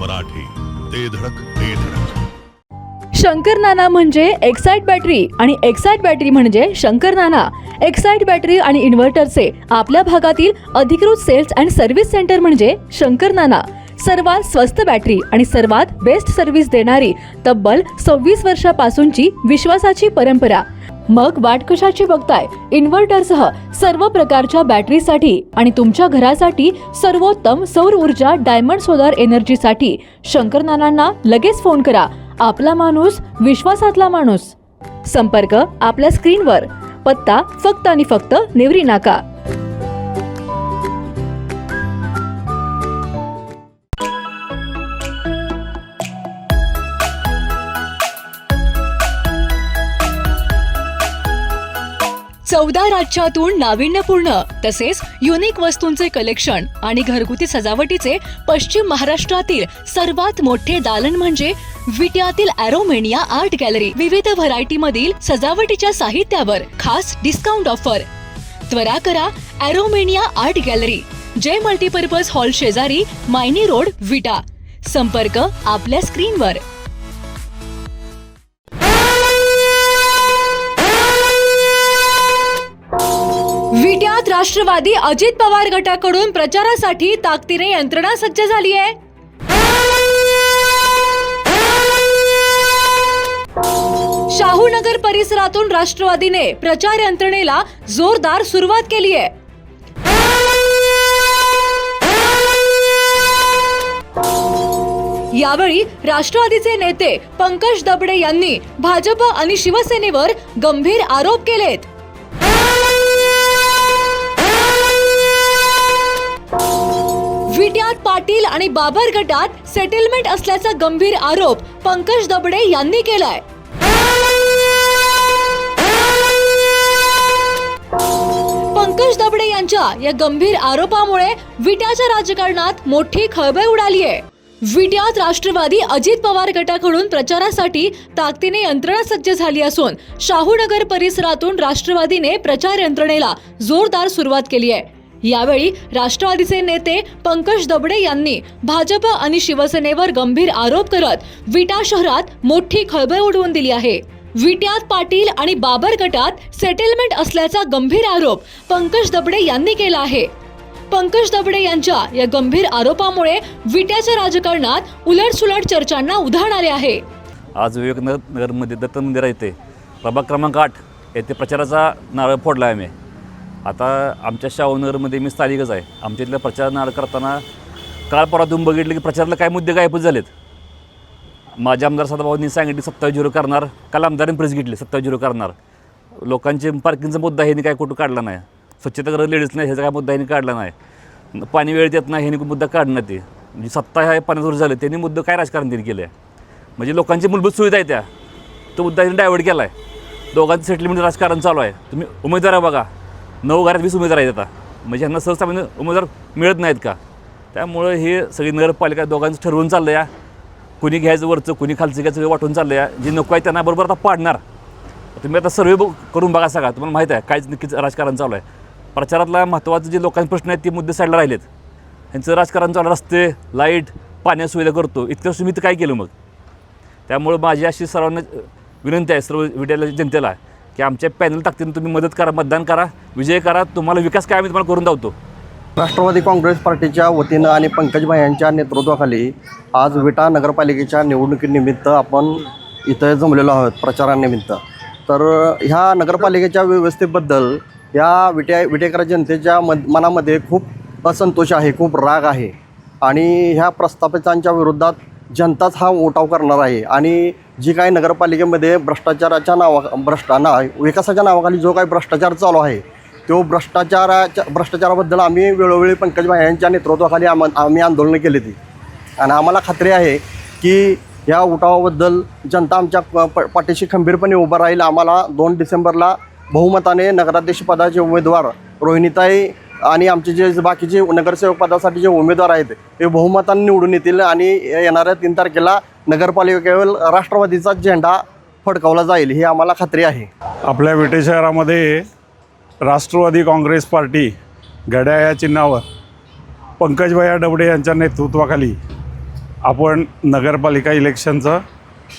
मराठी. ते धडक ते धडक. शंकर नाना म्हणजे एक्साइट बॅटरी आणि एक्साइट बॅटरी म्हणजे शंकर नाना. एक्साइट बॅटरी आणि इन्व्हर्टरचे आपल्या भागातील अधिकृत सेल्स अँड सर्व्हिस सेंटर म्हणजे शंकर नाना. सर्वात स्वस्त बॅटरी आणि सर्वात बेस्ट सर्व्हिस देणारी तब्बल सव्वीस वर्षापासूनची विश्वासाची परंपरा. मग वाट कशाची बघताय? इन्व्हर्टरसह सर्व प्रकारच्या बॅटरीसाठी आणि तुमच्या घरासाठी सर्वोत्तम सौर ऊर्जा डायमंड सोलार एनर्जीसाठी शंकर नानांना लगेच फोन करा. आपला माणूस विश्वासातला माणूस. संपर्क आपल्या स्क्रीनवर. पत्ता फक्त आणि फक्त नेवरी नाका. चौदा राज्यातून नाविन्यपूर्ण तसेच युनिक वस्तूंचे कलेक्शन आणि घरगुती सजावटीचे पश्चिम महाराष्ट्रातील सर्वात मोठे दालन म्हणजे विट्यातील अॅरोमेनिया आर्ट गॅलरी विविध व्हरायटी मधील सजावटीच्या साहित्यावर खास डिस्काउंट ऑफर त्वरा करा Aromania art gallery Jai multipurpose hall शेजारी मायनी रोड विटा. संपर्क आपल्या स्क्रीनवर विट्यात राष्ट्रवादी अजित पवार गटाकडून प्रचारासाठी ताकदीने यंत्रणा सज्ज झाली आहे. शाहूनगर परिसरातून राष्ट्रवादीने प्रचार यंत्रणेला जोरदार सुरुवात केली आहे. यावेळी राष्ट्रवादीचे नेते पंकज दबडे यांनी भाजप आणि शिवसेनेवर गंभीर आरोप केलेत. विट्यात पाटील आणि बाबर गटात सेटलमेंट असल्याचा गंभीर आरोप पंकज दबडे यांनी केलाय. पंकज दबडे यांच्या या गंभीर आरोपामुळे विट्याच्या राजकारणात मोठी खळबळ उडाली आहे विट्यात राष्ट्रवादी अजित पवार गटाकडून प्रचारासाठी ताकदीने यंत्रणा सज्ज झाली असून शाहूनगर परिसरातून राष्ट्रवादीने प्रचार यंत्रणेला जोरदार सुरुवात केली आहे यावेळी राष्ट्रवादीचे नेते पंकज दबडे यांनी भाजप आणि शिवसेनेवर गंभीर आरोप करत विटा शहरात मोठी खळबळ उडवून दिली आहे. विट्यात पाटील आणि बाबर गटात सेटलमेंट असल्याचा गंभीर आरोप पंकज दबडे यांनी केला आहे. पंकज दबडे यांच्या या गंभीर आरोपामुळे विट्याच्या राजकारणात उलटसुलट चर्चांना उधाण आले आहे. आज विवेकनगर नगरमध्ये दत्त मंदिर येथे प्रभाग क्रमांक आठ येथे प्रचाराचा नारळ फोडला आहे मी आता आमच्या शाहूनगरमध्ये मी स्थानिकच आहे. आमच्या इथल्या प्रचार नाड करताना काल परवा तुम्ही बघितलं की प्रचारला काय मुद्दे गायबच झालेत. माझ्या आमदार सदाभाऊंनी सांगितले सत्तावीस झिरो करणार. काल आमदारांनी प्रेस घेतली सत्तावीस झिरो करणार. लोकांचे पार्किंगचा मुद्दा ह्यांनी काय कुठं काढला नाही. स्वच्छतागृह लेडीज नाही ह्याचा काय मुद्दा ह्यांनी काढला नाही. पाणी वेळेत येत नाही ह्यांनी मुद्दा काढणार ते. म्हणजे सत्ता ह्या पाण्यावर झाले त्यांनी मुद्दा काय राजकारण त्यांनी केलं आहे म्हणजे लोकांची मूलभूत सुविधा आहे त्या. तो मुद्दा त्यांनी डायव्हर्ट केला आहे दोघांचं सेटलमेंट राजकारण चालू आहे. तुम्ही उमेदवार आहे बघा. नऊ घरात वीस उमेदवार आहेत आता. म्हणजे ह्यांना सहजसामान्य म्हणजे उमेदवार मिळत नाहीत का? त्यामुळं हे सगळी नगरपालिका दोघांचं ठरवून चाललं या कुणी घ्यायचं वरचं कुणी खालचं घ्यायचं वाटून चाललं या जे नको आहे त्यांना बरोबर आता पाडणार. तुम्ही आता सर्वे करून बघा सगळा. तुम्हाला माहीत आहे काहीच नक्कीच राजकारण चालू आहे. प्रचारातला महत्त्वाचे जे लोकांचे प्रश्न आहेत ते मुद्दे साईडला राहिलेत. ह्यांचं राजकारण चालू रस्ते लाइट पाण्याची सुविधा करतो. इतक्या तुम्ही तर काय केलं मग? त्यामुळं माझी अशी सर्वांना विनंती आहे सर्व विद्यालय जनतेला. की आमच्या पॅनल ताकदीनं तुम्ही मदत करा मतदान करा विजय करा तुम्हाला विकास काय आम्ही तुम्हाला करून धावतो. राष्ट्रवादी काँग्रेस पार्टीच्या वतीनं आणि पंकजभाई यांच्या नेतृत्वाखाली आज विटा नगरपालिकेच्या निवडणुकीनिमित्त आपण इथं जमलेलो आहोत प्रचारानिमित्त. तर ह्या नगरपालिकेच्या व्यवस्थेबद्दल या विटे विटेकर जनतेच्या मद मनामध्ये खूप असंतोष आहे खूप राग आहे. आणि ह्या प्रस्थापितांच्या विरोधात जनताच हा उठाव करणार आहे. आणि जी काही नगरपालिकेमध्ये भ्रष्टाचाराच्या नावा भ्रष्टा ना विकासाच्या नावाखाली जो काही भ्रष्टाचार चालू आहे तो भ्रष्टाचाराच्या भ्रष्टाचाराबद्दल आम्ही वेळोवेळी पंकजभाई यांच्या नेतृत्वाखाली आम आम्ही आंदोलनं केली ती. आणि आम्हाला खात्री आहे की या उठावाबद्दल जनता आमच्या प- प- पाठीशी खंबीरपणे उभं राहील. आम्हाला दोन डिसेंबरला बहुमताने नगराध्यक्ष पदाचे उमेदवार रोहिणीताई आणि आमचे जे बाकीचे नगरसेवक पदासाठी जे उमेदवार आहेत ते बहुमताने निवडून येतील आणि येणाऱ्या तीन तारखेला नगरपालिकेवर राष्ट्रवादीचा झेंडा फडकावला जाईल ही आम्हाला खात्री आहे. आपल्या विटे शहरामध्ये राष्ट्रवादी काँग्रेस पार्टी घड्या या चिन्हावर पंकजभया डबडे यांच्या नेतृत्वाखाली आपण नगरपालिका इलेक्शनचं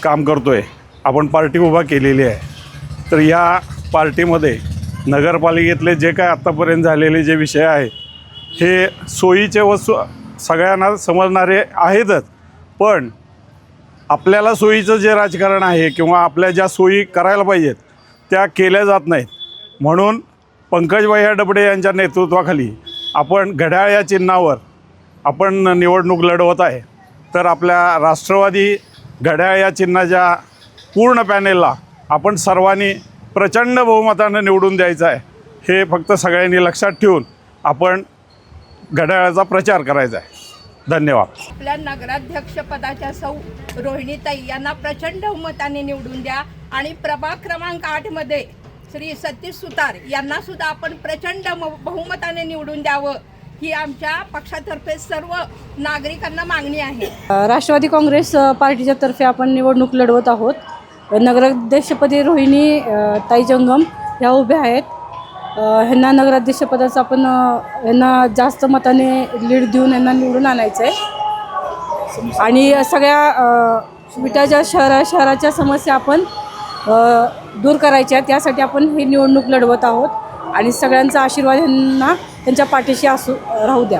काम करतो आहे आपण पार्टी उभा केलेली आहे. तर या पार्टीमध्ये नगरपालिकेतले जे काय आत्तापर्यंत झालेले जे विषय आहे हे सोयीचे व सगळ्यांना समजणारे आहेतच. पण आपल्याला सोयीचं जे राजकारण आहे किंवा आपल्या ज्या सोयी करायला पाहिजेत त्या केल्या जात नाहीत. म्हणून पंकजभाई डबडे यांच्या नेतृत्वाखाली आपण घड्याळ या चिन्हावर आपण निवडणूक लढवत आहे. तर आपल्या राष्ट्रवादी घड्याळ या चिन्हाच्या पूर्ण पॅनेलला आपण सर्वांनी प्रचंड बहुमतानं निवडून द्यायचं आहे. हे फक्त सगळ्यांनी लक्षात ठेवून आपण घड्याळाचा प्रचार करायचा आहे. धन्यवाद. आपल्या नगराध्यक्षपदाच्या सौ रोहिणीताई यांना प्रचंड मताने निवडून द्या. आणि प्रभाग क्रमांक आठमध्ये श्री सतीश सुतार यांना सुद्धा आपण प्रचंड म- बहुमताने निवडून द्यावं. ही आमच्या पक्षातर्फे सर्व नागरिकांना मागणी आहे. राष्ट्रवादी काँग्रेस पार्टीच्या तर्फे आपण निवडणूक लढवत आहोत. नगराध्यक्षपदी रोहिणी ताई जंगम ह्या उभ्या आहेत. ह्यांना नगराध्यक्षपदाचं आपण यांना ह्यांना जास्त मताने लीड देऊन यांना निवडून आणायचं आहे आणि सगळ्या विटाच्या शहरा शहराच्या समस्या आपण दूर करायच्या त्यासाठी आपण ही निवडणूक लढवत आहोत. आणि सगळ्यांचा आशीर्वाद यांना त्यांच्या पाठीशी असू राहू द्या.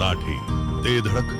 मराठी ते धडक